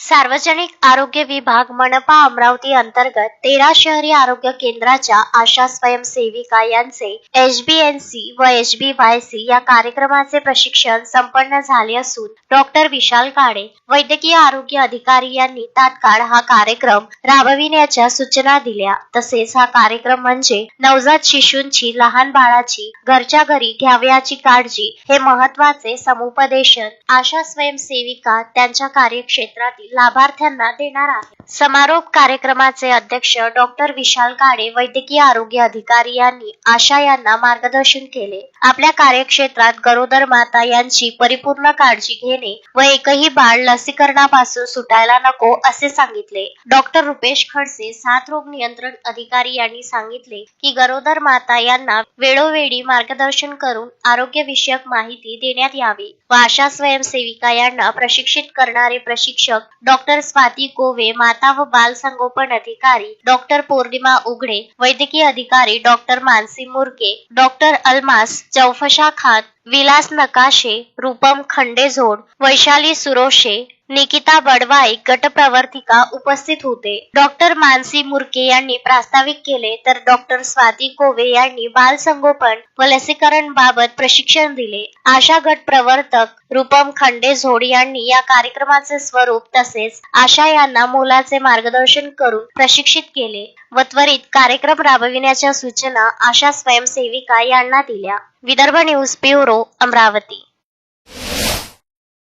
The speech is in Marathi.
सार्वजनिक आरोग्य विभाग मनपा अमरावती अंतर्गत तेरा शहरी आरोग्य केंद्राच्या आशा स्वयंसेविका यांचे एच बी एन सी व एच बी वाय सी या कार्यक्रमाचे प्रशिक्षण संपन्न झाले असून डॉक्टर विशाल काळे वैद्यकीय आरोग्य अधिकारी यांनी तात्काळ हा कार्यक्रम राबविण्याच्या सूचना दिल्या. तसेच हा कार्यक्रम म्हणजे नवजात शिशूंची लहान बाळाची घरच्या घरी घ्यावयाची काळजी हे महत्त्वाचे समुपदेशन आशा स्वयंसेविका त्यांच्या कार्यक्षेत्रातील लाभार्थ्यांना देणार आहे. समारोप कार्यक्रमाचे अध्यक्ष डॉक्टर विशाल काळे वैद्यकीय आरोग्य अधिकारी यांनी आशा यांना मार्गदर्शन केले. आपल्या कार्यक्षेत्रात गरोदर माता यांची परिपूर्ण काळजी घेणे व एकही बाळ लसीकरणापासून सुटायला नको असे सांगितले. डॉक्टर रुपेश खडसे साथ रोग नियंत्रण अधिकारी यांनी सांगितले की गरोदर माता यांना वेळोवेळी मार्गदर्शन करून आरोग्यविषयक माहिती देण्यात यावी व आशा स्वयंसेविका यांना प्रशिक्षित करणारे प्रशिक्षक डॉक्टर स्वाती कोवे माता व बाल संगोपन अधिकारी डॉक्टर पौर्णिमा उघडे वैद्यकीय अधिकारी डॉक्टर मानसी मुरके डॉक्टर अल्मास चौफशा खान विलास नकाशे रूपम खंडेझोड वैशाली सुरोशे निकिता बडवाई गटप्रवर्तिका उपस्थित होते. डॉक्टर मानसी मुरके यांनी प्रास्ताविक केले तर डॉक्टर स्वाती कोवे यांनी बाल संगोपन व लसीकरण बाबत प्रशिक्षण दिले. आशा गट प्रवर्तक रूपम खंडेझोड यांनी या कार्यक्रमाचे स्वरूप तसेच आशा यांना मोलाचे मार्गदर्शन करून प्रशिक्षित केले व त्वरित कार्यक्रम राबविण्याच्या सूचना आशा स्वयंसेविका यांना दिल्या. Vidarbha news bureau Amravati.